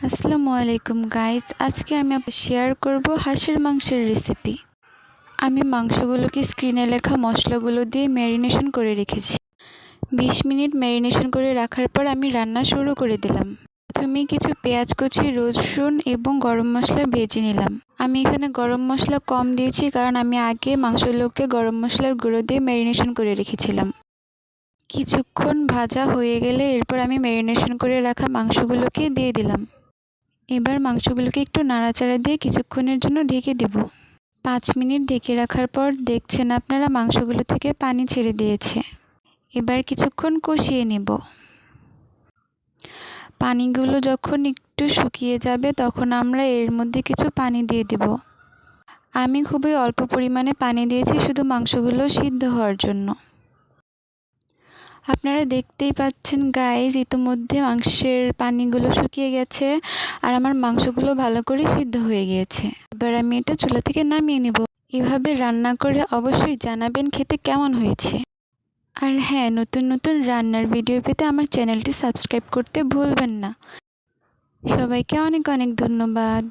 আসসালামু আলাইকুম গাইজ আজকে আমি শেয়ার করব হাঁসের মাংসের রেসিপি আমি মাংসগুলোকে স্ক্রিনে লেখা মশলাগুলো দিয়ে ম্যারিনেশন করে রেখেছি। বিশ মিনিট ম্যারিনেশন করে রাখার পর আমি রান্না শুরু করে দিলাম। প্রথমে কিছু পেঁয়াজ কুচি, রসুন এবং গরম মশলা ভেজে নিলাম। আমি এখানে গরম মশলা কম দিয়েছি কারণ আমি আগে মাংসগুলোকে গরম মশলার গুঁড়ো দিয়ে ম্যারিনেশন করে রেখেছিলাম। কিছুক্ষণ ভাজা হয়ে গেলে এরপর আমি ম্যারিনেশন করে রাখা মাংসগুলোকে দিয়ে দিলাম। এবার মাংসগুলোকে একটু নাড়াচাড়া দিয়ে কিছুক্ষণের জন্য ঢেকে দেব। পাঁচ মিনিট ঢেকে রাখার পর দেখছেন আপনারা মাংসগুলো থেকে পানি ছেড়ে দিয়েছে। এবার কিছুক্ষণ কষিয়ে নেব। পানিগুলো যখন একটু শুকিয়ে যাবে তখন আমরা এর মধ্যে কিছু পানি দিয়ে দেব। আমি খুবই অল্প পরিমাণে পানি দিয়েছি শুধু মাংসগুলো সিদ্ধ হওয়ার জন্য। আপনারা দেখতেই পাচ্ছেন গাইজ ইতিমধ্যে মাংসের পানিগুলো শুকিয়ে গেছে আর আমার মাংসগুলো ভালো করে সিদ্ধ হয়ে গিয়েছে। এবার আমি এটা চুলা থেকে নামিয়ে নেব। এভাবে রান্না করে অবশ্যই জানাবেন খেতে কেমন হয়েছে। আর হ্যাঁ নতুন নতুন রান্নার ভিডিও পেতে আমার চ্যানেলটি সাবস্ক্রাইব করতে ভুলবেন না। সবাইকে অনেক অনেক ধন্যবাদ।